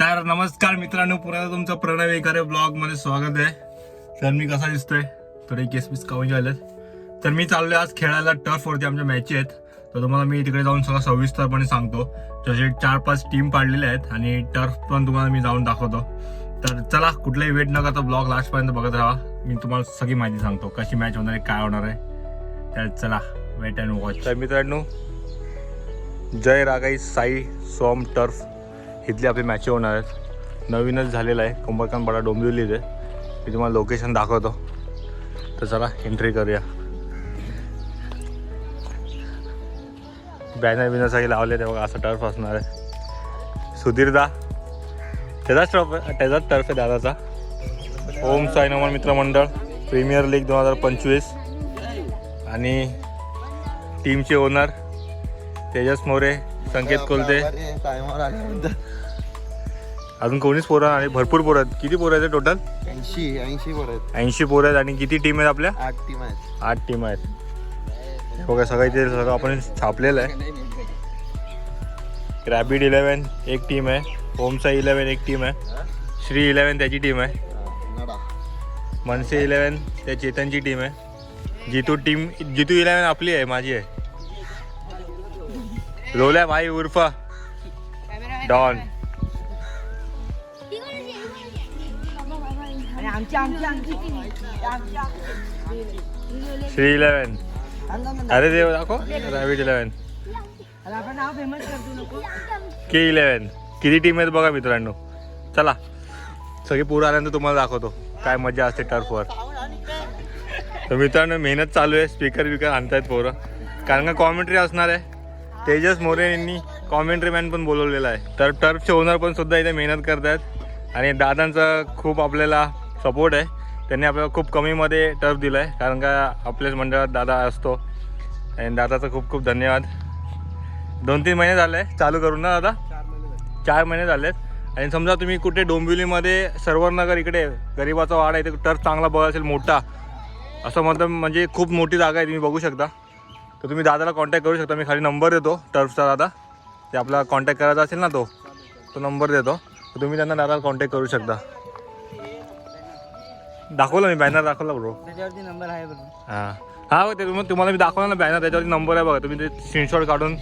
तर नमस्कार मित्रांनो पुन्हा तुमचं प्रणव एकारे ब्लॉगमध्ये स्वागत आहे. तर मी कसा दिसतोय? थोडे केस बीस काऊन आलेत तर मी चाललोय आज खेळायला टर्फ वरती आमच्या मॅची आहेत. तर तुम्हाला मी तिकडे जाऊन सगळं सविस्तरपणे सांगतो. तसे चार पाच टीम पाडलेल्या आहेत आणि टर्फ पण तुम्हाला मी जाऊन दाखवतो. तर चला कुठलाही वेट न करता ब्लॉग लास्टपर्यंत बघत राहा. मी तुम्हाला सगळी माहिती सांगतो. कशी मॅच होणार आहे काय होणार आहे. तर चला वेट अँड वॉच तर मित्रांनो जय रागाई साई सोम टर्फ इथली आपली मॅच होणार आहेत नवीनच झालेलं आहे. कुंभरकांपाडा डोंबिवली इथे मी तुम्हाला लोकेशन दाखवतो. तर चला एंट्री करूया. बॅनर बिनर सगळे लावले ते बघा असं टर्फ असणार आहे. सुधीरदा त्याचाच टर्फ त्याचाच टर्फ आहे दादाचा. ओम साई नमन मित्रमंडळ प्रीमियर लीग दोन हजार पंचवीस. आणि टीमचे ओनर तेजस मोरे संकेत कोलते. अजून कोणीच पोरं आणि भरपूर पोरं आहेत. किती पोरं आहेत टोटल ऐंशी ऐंशी परत ऐंशी पोरं आहेत. आणि किती टीम आहेत आपल्या? आठ टीम आहेत. आठ टीम आहेत. बघा सगळं इथे सगळं आपण छापलेलं आहे. रॅबिड इलेवन एक टीम आहे. ओमसाई इलेवन एक टीम आहे. श्री इलेवन त्याची टीम आहे. नडा. मनसे इलेवन त्या चेतनची टीम आहे. जितू टीम जितू इलेवन आपली आहे माझी आहे. लोल्या भाई उर्फ. डॉन. आणि आमची आमची आमची श्री इलेवन अरे देव दाखव रॅबिड इलेवन आपण नाव फेमस करतो नको के इलेवन किती टीम आहेत बघा मित्रांनो चला सगळे पुढे आल्यानंतर तुम्हाला दाखवतो काय मजा असते टर्फवर तर मित्रांनो मेहनत चालू आहे स्पीकर विकर आणतायत पोरं कारण का कॉमेंट्री असणार आहे तेजस मोरे यांनी कॉमेंट्री मॅन पण बोलवलेला आहे तर टर्फचे ओनर पण सुद्धा इथे मेहनत करतायत आणि दादांचा खूप आपल्याला सपोर्ट आहे. त्यांनी आपल्याला खूप कमीमध्ये टर्फ दिला आहे कारण का आपल्याच मंडळात दादा असतो. आणि दादाचं खूप खूप धन्यवाद. दोन तीन महिने झाले चालू करून ना दादा? चार महिने झालेत. आणि समजा तुम्ही कुठे डोंबिवलीमध्ये सरवरनगर इकडे गरिबाचा वाडा आहे इथे टर्फ चांगला बघा असेल मोठा. असं मतलब म्हणजे खूप मोठी जागा आहे तुम्ही बघू शकता. तर तुम्ही दादाला कॉन्टॅक्ट करू शकता. मी खाली नंबर देतो टर्फचा दादा. ते आपला कॉन्टॅक्ट करायचा असेल ना तो. तो नंबर देतो. तुम्ही त्यांना दादाला कॉन्टॅक्ट करू शकता. दाखवलं मी बॅनर दाखवला ब्रो त्याच्यावरती नंबर आहे बरोबर हां. हां ते तुम्ही तुम्हाला मी दाखवलं ना बॅनर त्याच्यावरती नंबर आहे बघा. तुम्ही ते स्क्रीनशॉट काढून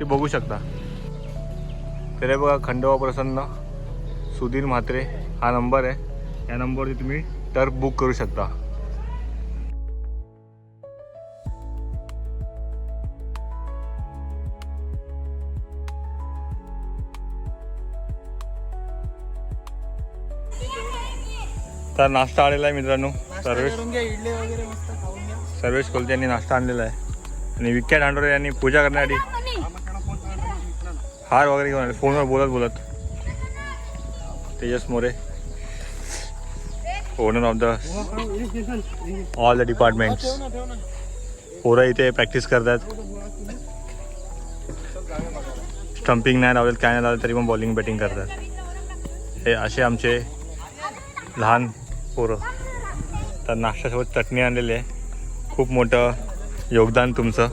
ते बघू शकता. तर हे बघा खंडोबा प्रसन्न सुधीर म्हात्रे हा नंबर आहे. या नंबरवरती तुम्ही टर्फ बुक करू शकता. तर नाश्ता आलेला आहे मित्रांनो. सर्वेश सर्वेश कोलते यांनी नाश्ता आणलेला आहे. आणि विख्यात हांडोरे यांनी पूजा करण्यासाठी हार वगैरे घेऊन आले. फोनवर बोलत बोलत. Tejas More. Owner of the all the departments. पोरं इथे प्रॅक्टिस करतात. स्टम्पिंग नाही लावलेत काय नाही लावलं तरी पण बॉलिंग बॅटिंग करतात. हे असे आमचे लहान पोरं. तर नाश्त्यासोबत चटणी आणलेली आहे. खूप मोठं योगदान तुमचं.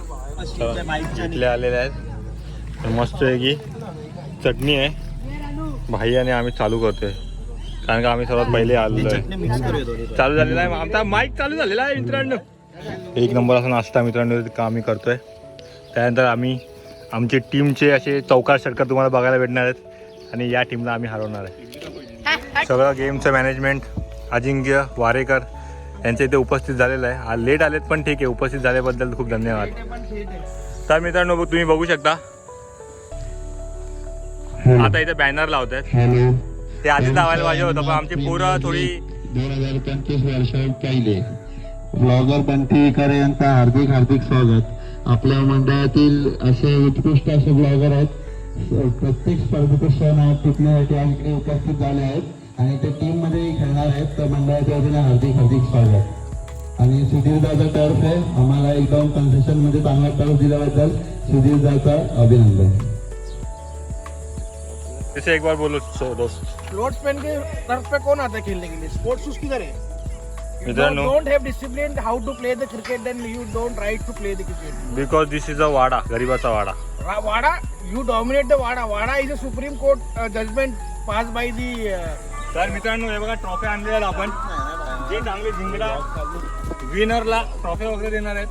इथले आलेले आहेत. तर मस्त आहे की चटणी आहे. भाई आणि आम्ही चालू करतोय. कारण का आम्ही सर्वात पहिले आलेलो आहे. चालू झालेला आहे आमचा माईक चालू झालेला आहे मित्रांनो. एक नंबर असा नाश्ता मित्रांनो का आम्ही करतोय. त्यानंतर आम्ही आमचे टीमचे असे चौकार षटकार तुम्हाला बघायला भेटणार आहेत. आणि या टीमला आम्ही हरवणार आहे. सगळं गेमचं मॅनेजमेंट अजिंक्य वारेकर यांच्या इथे उपस्थित झालेलं आहे. लेट आलेत पण ठीक आहे. उपस्थित झाल्याबद्दल खूप धन्यवाद. तर मित्रांनो तुम्ही बघू शकता. आता इथे बॅनर लावत आहेत ते आधी लावायला पाहिजे होतं पण आमची पोरं थोडी दोन हजार पंचवीस वर्ष पहिले ब्लॉगर बंटीकर यांचं हार्दिक हार्दिक स्वागत. आपल्या मंडळातील असे उत्कृष्ट असे ब्लॉगर आहेत. प्रत्येक स्पर्धेचे सण आहेत टिकण्यासाठी आज इकडे उपस्थित झाले आहेत. आणि ते टीममध्ये खेळणार आहेत. तर मंडळाच्या वतीने हार्दिक हार्दिक स्वागत. आणि सुधीरदाचा टर्फ आहे आम्हाला एकदम कन्सेशनमध्ये चांगला टर्फ दिल्याबद्दल सुधीरदाचा अभिनंदन. जैसे एक बार बोलो सो दोस्त. रोड पेन के तरफ पे कौन आता है खेलने के लिए? स्पोर्ट्स शूज किधर है? मित्रांनो don't have discipline how to play the cricket then you don't right to play the cricket because this is a वाडा गरिबाचा वाडा dominate the Wada. Wada is a Supreme Court uh, judgment pass by the. Uh, तर मित्रांनो हे बघा trophy आणलेल्या आपण. जे चांगले जिंकला विनरला ट्रॉफी वगैरे देणार आहेत.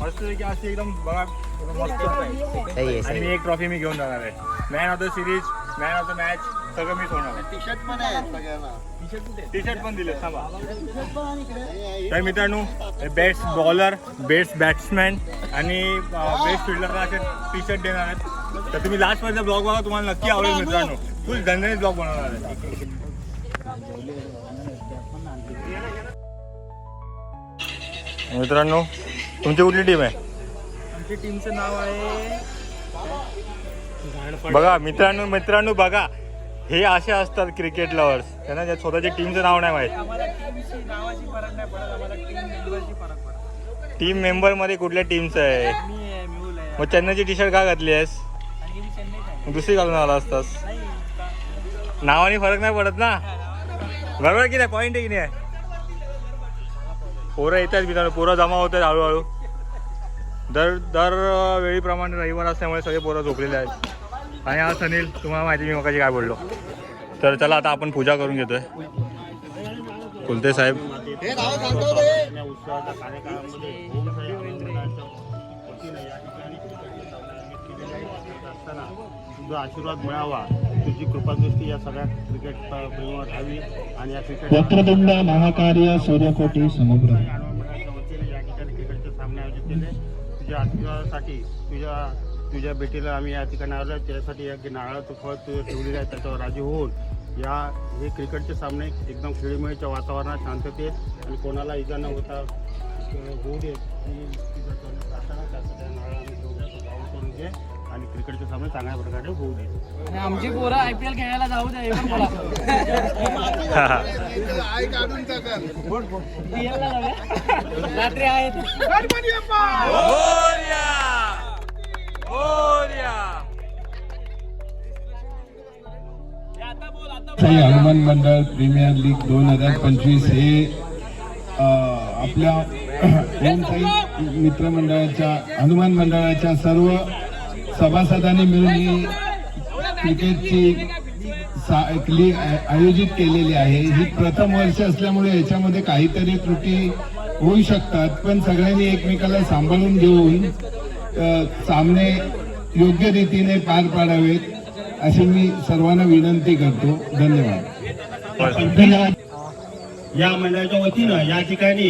मस्त की अशी एकदम बघा एकदम मस्त आणि मी एक ट्रॉफी मी घेऊन जाणार आहे. Man of the series man of the match सगळं मीच होणार आहे. T-shirt पण सगळ्यांना. टी शर्ट पण दिले थांबा. तर मित्रांनो बेस्ट बॉलर बेस्ट बॅट्समॅन आणि बेस्ट फिल्डरला असे टी शर्ट देणार आहेत. तर तुम्ही लास्टमध्ये ब्लॉग बघा तुम्हाला नक्की आवडेल मित्रांनो. फुल धंद्याने ब्लॉग बनवणार आहे. मित्रांनो तुमची कुठली टीम आहे? आमच्या टीमचं नाव आहे बघा मित्रांनो मित्रांनो बघा. हे असे असतात क्रिकेट लवर्स त्यांना ज्या स्वतःच्या टीमचं नाव नाही माहीत. टीम मेंबरमध्ये कुठल्या टीमचं आहे? मग चेन्नईची टी शर्ट का घातली आहेस? दुसरी घालून आला असतास. नावाने फरक नाही पडत ना? बरोबर की नाही? पॉईंट आहे की नाही? पोरं येतात मित्रांनो पोरं जमा होतात हळूहळू. दर दर वेळीप्रमाणे रविवार असल्यामुळे सगळे पोरं झोपलेले आहेत. आणि हा सनील तुम्हाला माहिती मी मगाशी काय बोललो. तर चला आता आपण पूजा करून घेतोय. कुलते साहेब. तुझा आशीर्वाद मिळावा तुझी कृपादृष्टी या सगळ्या क्रिकेट प्रेमावर राहावी आणि या क्रिकेट वक्रतुंड महाकार्य सूर्यकोटी वतीने या ठिकाणी क्रिकेटचे सामने आयोजित केले. तुझ्या आशीर्वादासाठी तुझ्या तुझ्या भेटीला आम्ही या ठिकाणी आलो. त्यासाठी एक नारळाचं फळ तू ठेवलेलं आहे त्याच्यावर राजी होऊन या हे क्रिकेटचे सामने एकदम खेळीमेळीच्या वातावरणात शांततेत आणि कोणाला इजा न होता होऊ दे आणि क्रिकेटचे सामने चांगल्या प्रकारे होऊ दे आमची पोरं आय पी एल खेळायला जाऊ द्या पण बोला. रात्री आहेत. श्री हनुमान मंडळ प्रीमियर लीग दोन हजार पंचवीस हे आपल्या ओम मित्रमंडळाच्या हनुमान मंडळाच्या सर्व सभासदांनी मिळून ही क्रिकेटची सा एक लीग आयोजित केलेली आहे. ही प्रथम वर्ष असल्यामुळे याच्यामध्ये काहीतरी त्रुटी होऊ शकतात पण सगळ्यांनी एकमेकाला सांभाळून घेऊन सामने योग्य रीतीने पार पाडावेत अशी मी सर्वांना विनंती करतो. धन्यवाद. धन्यवाद. या मंडळाच्या वतीनं या ठिकाणी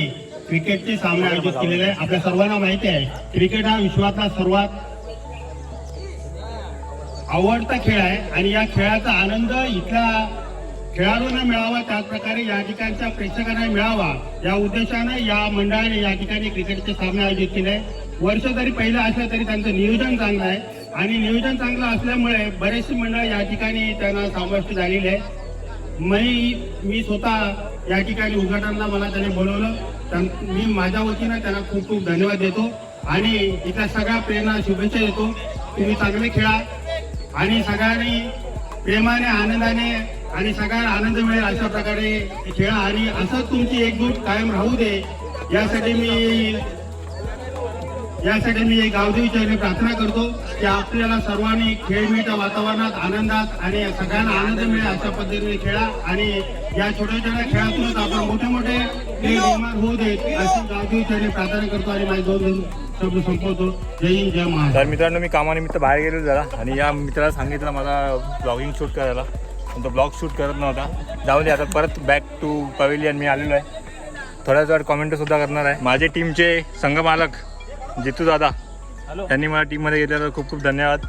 क्रिकेटचे सामने आयोजित केलेले आहे आपल्या सर्वांना माहिती आहे क्रिकेट हा विश्वातला सर्वात आवडता खेळ आहे आणि या खेळाचा आनंद इथल्या खेळाडूंना मिळावा त्याच प्रकारे या ठिकाणच्या प्रेक्षकांना मिळावा या उद्देशाने या मंडळाने या ठिकाणी क्रिकेटचे सामने आयोजित केले. वर्ष जरी पहिलं असलं तरी त्यांचं नियोजन चांगलं आहे आणि नियोजन चांगलं असल्यामुळे बरेचशी मंडळ या ठिकाणी त्यांना समाविष्ट झालेली आहे. मी मी स्वतः या ठिकाणी उद्घाटनाला मला त्याने बोलवलं. मी माझ्या वतीनं त्यांना खूप खूप धन्यवाद देतो. आणि इथल्या सगळ्या प्रेरणा शुभेच्छा देतो. तुम्ही चांगले खेळा. आणि सगळ्यांनी प्रेमाने आनंदाने आणि सगळ्यांना आनंद मिळेल अशा प्रकारे खेळा. आणि असंच तुमची एकजूट कायम राहू दे. यासाठी मी यासाठी मी गावदेवीच्या प्रार्थना करतो की आपल्याला सर्वांनी खेळमेळच्या वातावरणात आनंदात आणि सगळ्यांना आनंद मिळेल अशा पद्धतीने खेळा. आणि या छोट्या छोट्या खेळातूनच आपण मोठे मोठे खेळ निर्माण होऊ देत अशी गावदेवी चरणी प्रार्थना करतो आणि माझे दोन दोन शब्द संपवतो. जय हिंद जय महाराष्ट्र. तर मित्रांनो मी कामानिमित्त बाहेर गेलो जरा आणि या मित्राला सांगितलं मला ब्लॉगिंग शूट करायला. पण तो ब्लॉग शूट करत नव्हता. जाऊ दे आता परत बॅक टू पवेलियन मी आलेलो आहे. थोड्याच वेळ कॉमेंट सुद्धा करणार आहे. माझे टीमचे संघमालक जितू दादा त्यांनी मला टीममध्ये घेतल्याचं खूप खूप धन्यवाद.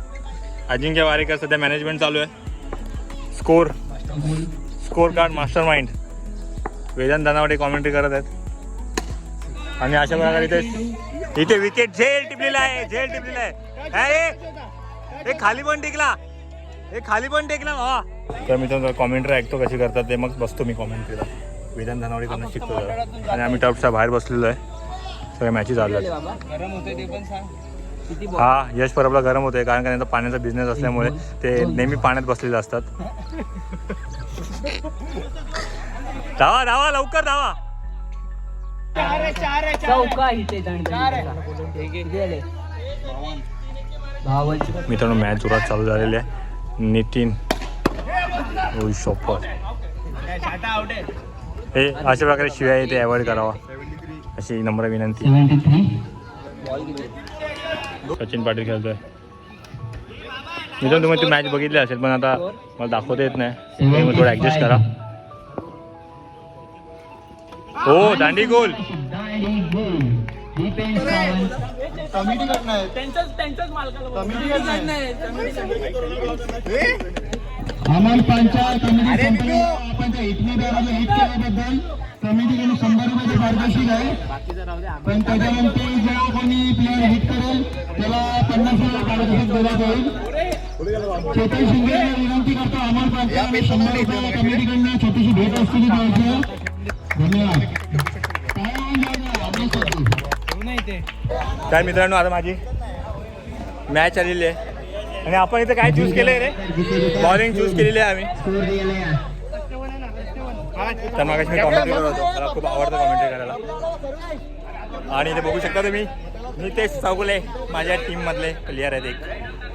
अजिंक्य वारेकर सध्या मॅनेजमेंट चालू आहे. Score score card mastermind Vedant Danawade commentary करत आहेत. आणि अशा प्रकारे इथे इथे विकेट झेल टिपलेला आहे झेल टिपलेला आहे. हे खाली पण टेकला. हे खाली पण टेकला. भावा तर मी तर कॉमेंट्री ऐकतो कशी करतात ते मग बसतो मी कॉमेंट्रीला वेदांत धनावडीकडनं शिकतो. आणि आम्ही टपच्या बाहेर बसलेलो आहे. सगळ्या किती बॉल हा यश परबला गरम होते कारण का त्यांचा पाण्याचा बिझनेस असल्यामुळे ते नेहमी पाण्यात बसलेले असतात. धावा धावा लवकर धावा. चौका इथे मित्रांनो मॅच जोरात चालू झालेली आहे. नितीन शॉपर हे अशा प्रकारे शिवाय ते अवॉइड करावा. अशी नम्र विनंती. सचिन पाटील खेळतोय. मित्रांनो तुम्ही ती मॅच बघितली असेल पण आता मला दाखवता येत नाही. मग थोडं ऍडजस्ट करा. हो दांडी गोल. अमल पंचायत कमिटी आपण त्या हिटमी बॅनरला हिट केल्याबद्दल कमिटीकडून शंभर रुपयाचे पारितोषिक आहे पण त्याच्यानंतर जेव्हा कोणी प्लेअर हिट करेल त्याला पन्नास रुपये पारितोषिक देण्यात येईल. चेतन शिंदे विनंती करतो अमल पंचायत शंभर रुपये कमिटीकडनं छोटीशी भेट असलेली द्यायची धन्यवाद. काय मित्रांनो आता माझी मॅच आलेली आहे. आणि आपण इथे काय चूज केलंय रे? बॉलिंग चूज केलेली आहे आम्ही. तर मग मी कॉमेंट्री करत होतो. मला खूप आवडतं कॉमेंट्री करायला. आणि इथे बघू शकता तुम्ही नितेश चौगुले माझ्या टीममधले प्लेयर आहेत एक.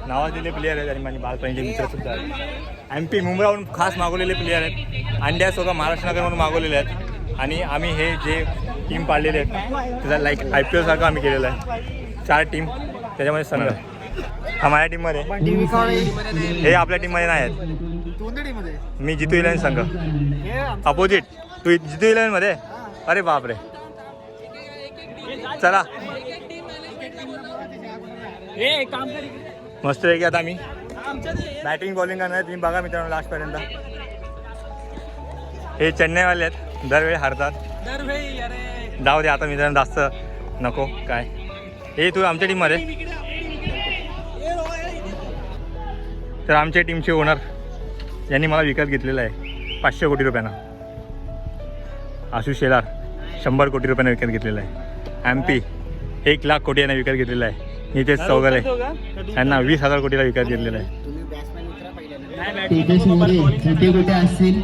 नावाजलेले प्लेयर आहेत आणि माझे बालपणीचे मित्र सुद्धा आहेत. एम पी मुंबईहून खास मागवलेले प्लेयर आहेत. अंड्या स्वतः महाराष्ट्र नगरमधून मागवलेले आहेत. आणि आम्ही हे जे टीम पाडलेली आहे. त्याचा लाईक आय पी एलसारखं आम्ही केलेलं आहे. चार टीम त्याच्यामध्ये संघ. हा माझ्या टीममध्ये हे आपल्या टीममध्ये नाही आहेत. मी जितू इलेवन संघ. अपोजिट तू जितू इलेवनमध्ये? अरे बापरे. चला. मस्त आहे की आता मी बॅटिंग बॉलिंग करणार तुम्ही बघा मित्रांनो लास्टपर्यंत हे चेन्नईवाले आहेत. दरवेळी हारतात. दरवेळी अरे. जाऊ दे आता मित्रांनो जास्त नको काय. हे तू आमच्या टीममध्ये तर आमच्या टीमचे ओनर यांनी मला विकत घेतलेलं आहे. पाचशे कोटी रुपयानं. आशु शेलार शंभर कोटी रुपयानं विकत घेतलेलं आहे. एम पी एक लाख कोटी यांना विकत घेतलेलं आहे. नितेश चौगले यांना वीस हजार कोटीला विकत घेतलेलं आहे. कुठे कुठे असतील?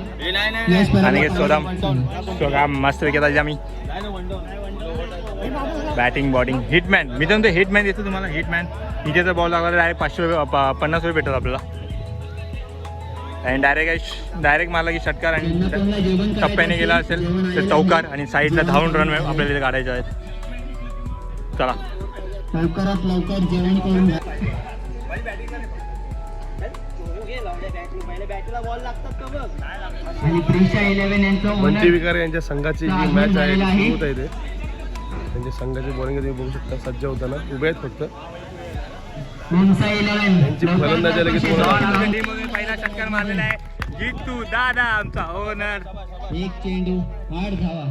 यश परब- आणि स्वदाम स्वदाम मस्त विकेट आली आम्ही. बॅटिंग बॉटिंग हिटमॅन मी तर हिटमॅन देतो तुम्हाला. हिटमॅन इथे बॉल लागला डायरेक्ट पाचशे रुपये पन्नास रुपये भेटतात आपल्याला. आणि डायरेक्ट डायरेक्ट मारला की षटकार आणि टप्प्याने गेला असेल तर चौकार. आणि साईडला धावून रन आपल्याला इथे काढायचे आहेत. चला. लवकरात लवकर जेवण करून घ्या आणि प्रिशा इलेव्हन यांचं बंटी owner विकार यांच्या संघाची जी मॅच आहे. ती होत आहे. ते. त्यांच्या संघाची बॉलिंग तुम्ही बघू शकता सज्ज होताना उभे आहेत फक्त. मुंसा इलेव्हन यांची फलंदाजी आली की तुम्हाला पहिला षटकार मारलेला आहे जितू दादा आमचा ओनर एक चेंडू आठ धावा.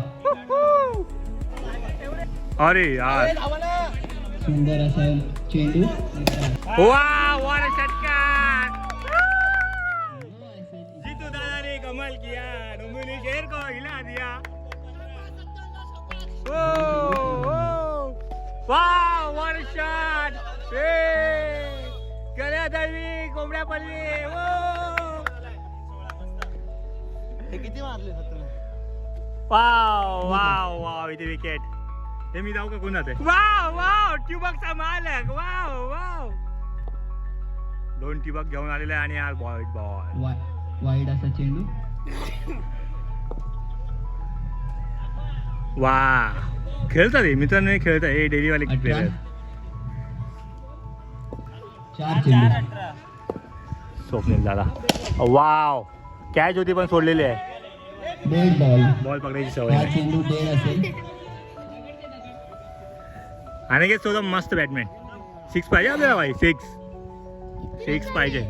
अरे यार. सुंदर असा चेंडू. वा वर षटकार ओ ओ वाह वर शॉट गळ्या दळवी कोंबड्या पडली ओ वाव वाव वाव इथे विकेट हे मी जाऊ का कोणात वाव वाव ट्युबकचा मालक. Wow wow. दोन टिबक घेऊन आलेले आहे आणि आज बॉल. बॉल वाईड असा चेंडू. वा. खेळतात हे. मित्रांनो हे खेळतात हे डेलीवाले. प्लेयर आहेत चार चेंडू. स्वप्नील दादा. वाव. कॅच होती पण सोडलेली आहे. बॉल पकडायची सवय. हा आणि काय सोडा मस्त बॅटमॅन. सिक्स पाहिजे आपल्याला भाई? सिक्स सिक्स पाहिजे.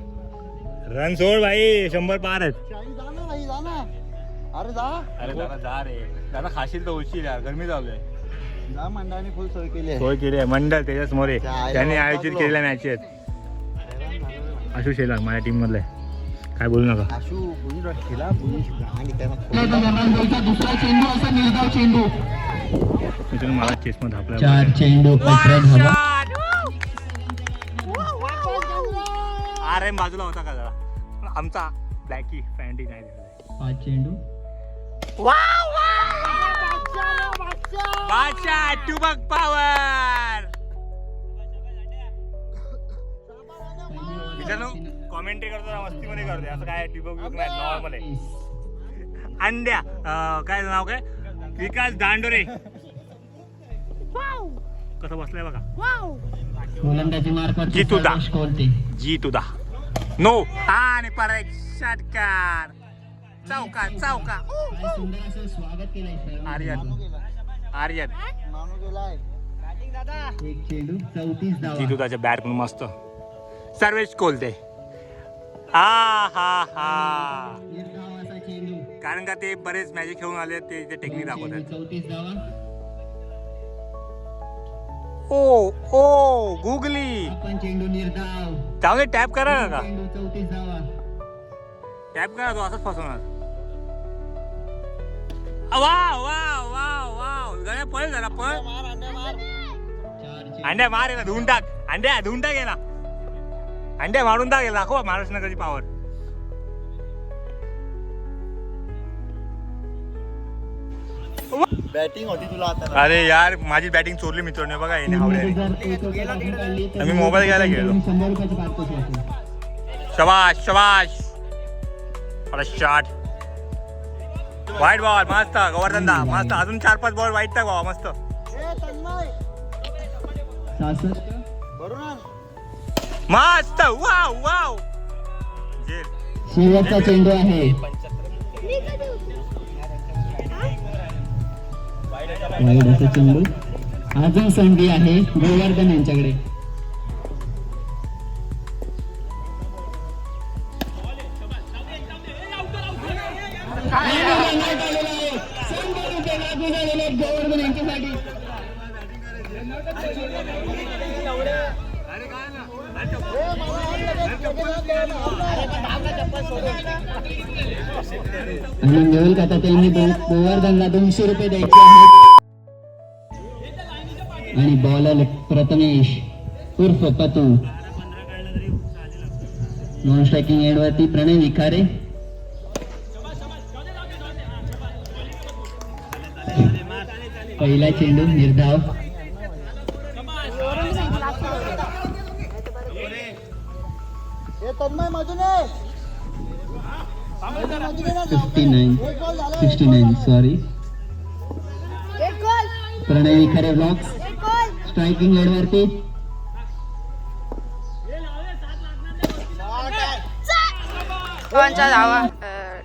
रन सोड भाई. शंभर पार आहेत. अरे जा. अरे दादा जा रे. दादा खाशील तर उशीर यार. गरमी चालू आहे. जा मंडळाने फुल सोय केली आहे. सोय केली आहे. मंडळ तेजस मोरे. काय त्यांनी बाबा आयोजित. केलेल्या मॅच आहेत. आशु शेलार माझ्या टीम मधले. काय बोलू नका. आशू बुनी खेळा बुनी आणि काय गोलचा दुसरा चेंडू असा निर्धाव चेंडू. मी तुम्ही मला चेस मध्ये आपल्या चार चेंडू धावा अरे बाजूला होता का जरा? आमचा ब्लॅकी फॅन्टी नाही दिसत. पाच चेंडू. बादशाह ट्युबक पॉवर. मित्रांनो कॉमेंट कमेंट्री करतो ना मस्तीमध्ये करते असं काय टिबक बिबक नाही नॉर्मल आहे. अंड्या काय नाव काय? विकास दांडोरे. कसं बसलाय बघा. गोलंदाजी मार्फत जितू दा. सर्वेश कोलते जी तुदा नो आणि परत षटकार चौका चौका. स्वागत केलंय आर्यन आर्यन. एक चेंडू चौतीस धावा बॅट पण मस्त. सर्वेश कोलते. हा हा हा. चेंडू कारण का ते बरेच मॅच खेळून आले ते ते टेक्निक दाखवतात चौतीस धावा ओ ओ गुगली. आपण चेंडू निर्धाव टॅप करा ना. का चेंडू चौतीस टॅप करा तो असंच फसवणार. Wow wow wow wow. गड्या पळ जरा पळ. अंड्या मार याला धुवून टाक. अंड्या धुवून टाक याला. अंड्या मारून टाक याला दाखव महाराष्ट्र नगरची पावर बॅटिंग होती तुला आता. अरे यार माझी बॅटिंग चोरली मित्रांनो बघा येणे तर आम्ही मोबाईल घ्यायला गेलो. शबाश शबाश. शॉट वाईट बॉल मस्त गोवर्धनदा. मस्त अजून चार पाच बॉल वाईट टाक बाबा मस्त. मस्त वाव वाव शेवटचा चेंडू आहे. वाईट असा चेंडू. अजून संधी आहे गोवर्धन यांच्याकडे. गोवर्धन यांच्यासाठी. आणि मिळेल का त्यांनी गोवर्धनला दोनशे रुपये द्यायचे आहेत. आणि बॉलर प्रथमेश उर्फ पतू. नॉन स्ट्रायकिंग एडवरती प्रणय विखारे. पहिला चेंडू निर्धाव. Fifty nine sixty nine sorry Pranay Khare blocks striking लेडवरती धावा?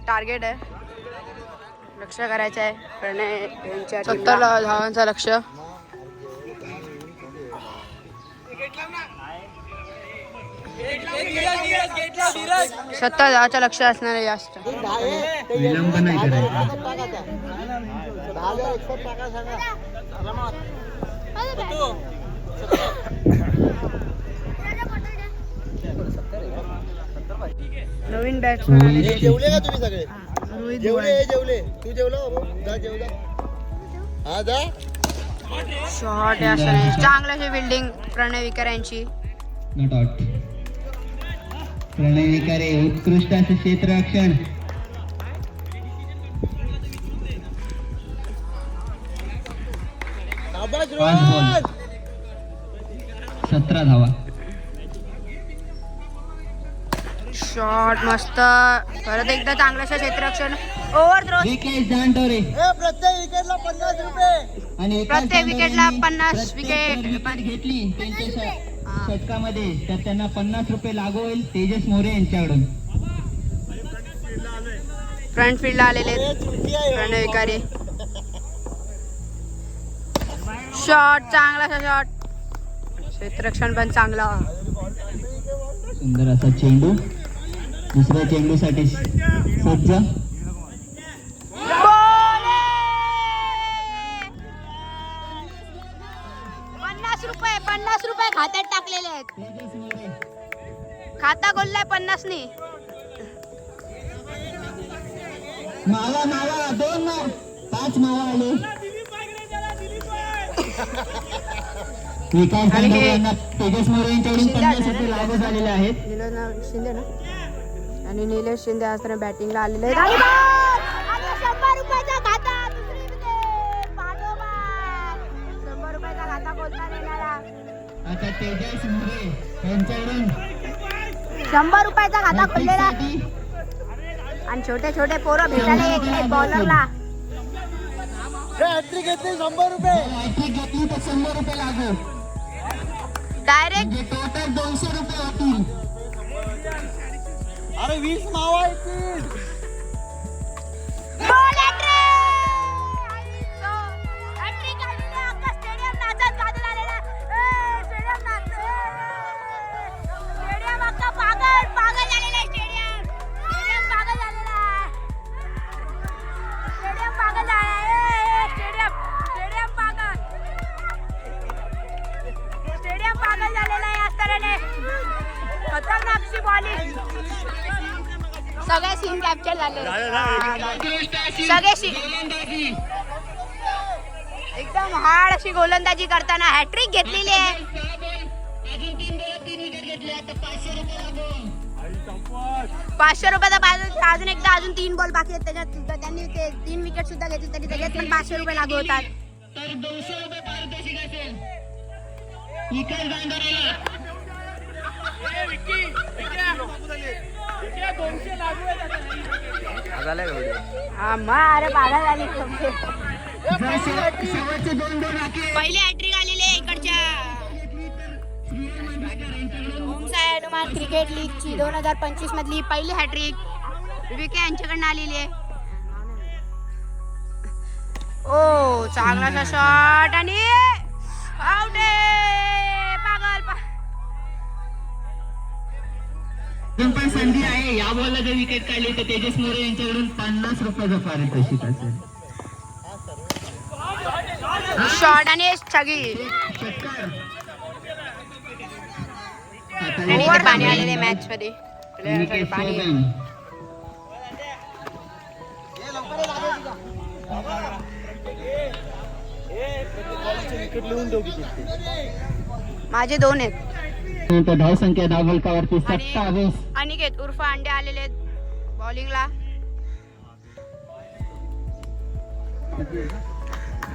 टार्गेट आहे. लक्ष करायचं आहे. प्रणय यांच्या सत्तर धावांचा लक्ष. सत्तर धावाचं लक्ष असणार आहे जास्त. विलंब नाही करायचा. नवीन बॅट्समॅन जेवले का तुम्ही सगळे? जेवले जेवले. तू जेवला बाबू जा जेवला. हा जा. शॉर्ट आहे बिल्डिंग प्रणय विकर यांची नॉट आउट प्रणय विकारे उत्कृष्ट असे क्षेत्ररक्षण. सतरा धावा. शॉर्ट मस्त. परत एकदा चांगलं क्षेत्ररक्षण. ओव्हर थ्रो विकेट दांडोरे प्रत्येक विकेटला पन्नास रुपये. आणि प्रत्येक विकेटला दांडोऱ्यांनी 50 प्रत्येक विकेट. घेतली त्यांच्या षटकामध्ये. तर त्यांना पन्नास रुपये लागू होईल तेजस मोरे यांच्याकडून. फ्रंट फील्डला आलेले प्रणय विकारी. शॉट चांगला शॉट क्षेत्ररक्षण पण चांगला. सुंदर असा चेंडू. दुसऱ्या चेंडूसाठी सज्ज. पन्नास रुपये पन्नास रुपये खात्यात टाकलेले आहेत. खाता खोललाय पन्नासनी. मावा मावा दोन माव पाच मावा आले. विकास तेजस मोरे यांच्याकडून पन्नास रुपये ना? लागू झालेले आहेत. ना- ना? आणि निलेश शिंदे आज तर बॅटिंगला आलेले शंभर रुपयाचा खाता. शंभर शंभर खोललेला. आणि छोटे छोटे पोरं भेटायला आहेत बॉलरला हॅट्रिक घेतली तर शंभर रुपये लागू. डायरेक्ट म्हणजे टोटल दोनशे रुपये होतील. अरे वीस मावा येतील सगळे एकदम हार्ड अशी गोलंदाजी करताना हॅट्रिक घेतलेली आहे. पाचशे रुपयाचा बाजू अजून एकदा अजून तीन बॉल बाकी आहेत. त्याच्यात सुद्धा त्यांनी ते तीन विकेट सुद्धा घेतली तरी त्याच्यात पण पाचशे रुपये लागू होतात. तर दोनशे रुपये पारितोषिक असेल. विकास बांधाराला हा मग अरे पागल झाली शेवटचे दोन दोन राखे पहिले हॅट्रिक आलेले इकडच्या. ओम साई हनुमान क्रिकेट लीगची दोन हजार पंचवीस मधली पहिली हॅट्रिक विके यांच्याकडनं आलेली आहे. ओ चांगलासा शॉट आणि आउट संधी आहे. या बॉलला जर विकेट काढली तर तेजस मोरे यांच्याकडून पन्नास रुपयाचं पारितोषिक असेल शॉट आणि स्थगित पाणी आलेले मॅच मध्ये पाणी. माझे दोन आहेत. नंतर धाव संख्या धाव फलकावरती आणि सत्तावीस. अनिकेत उर्फ अंडे आलेले आहेत बॉलिंगला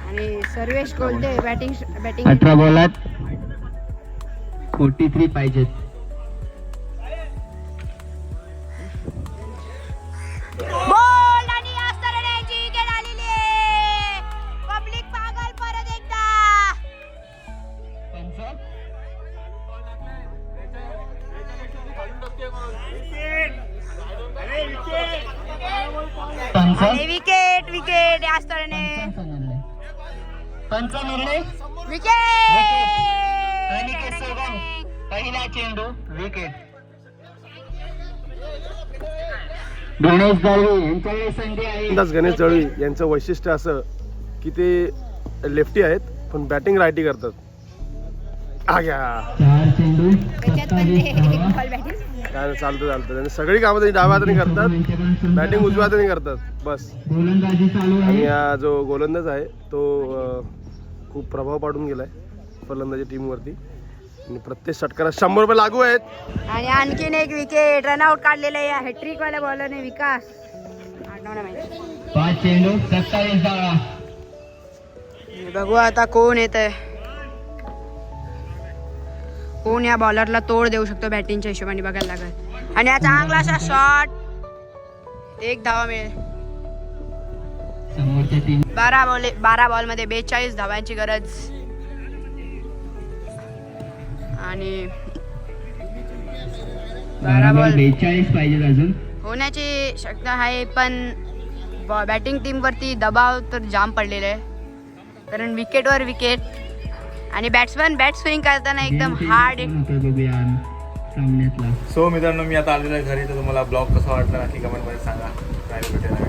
आणि सर्वेश कोलते बॅटिंग बॅटिंग अठरा बॉलात फोर्टी थ्री पाहिजेत. विकेट विकेट निर्णय अनिकेत सोगम विकेट पहिला चेंडू विकेट गणेश दळवी यांच्याकडे संधी आहे. गोलंदाज गणेश जळवी यांचं वैशिष्ट्य असं की ते लेफ्टी आहेत पण बॅटिंग रायटी करतात. आ घ्या चार चेंडू. काय चालतं चालतं. त्यांनी सगळी कामं त्यांनी डाव्या हाताने करतात. बॅटिंग उजव्या हाताने करतात. बस. गोलंदाजी चालू आणि आहे हा जो गोलंदाज आहे तो खूप प्रभाव पाडून गेलाय फलंदाजी टीमवरती. आणि प्रत्येक षटकारात शंभर रुपये लागू आहेत. आणि आणखीन एक विकेट रनआउट काढलेला आहे. हॅट्रिक वाल्या बॉलरने विकास. बघू आता कोण येत आहे कोण या बॉलरला तोड देऊ शकतो बॅटिंगच्या हिशोबाने बघायला लागत आणि हा चांगला असा शॉट एक धावा मिळेल. बारा बॉल बारा बॉलमध्ये बेचाळीस धावांची गरज. आणि बारा बॉल बेचाळीस पाहिजेत अजून. होण्याची शक्यता आहे पण बॅटिंग टीमवरती दबाव तर जाम पडलेला आहे. कारण विकेटवर विकेट आणि बॅट्समॅन बॅट स्विंग करताना एकदम हार्ड सो मित्रांनो मी आता आलेलो आहे घरी तर तुम्हाला ब्लॉग कसा वाटला नक्की कमेंटमध्ये सांगा. काय भेटेल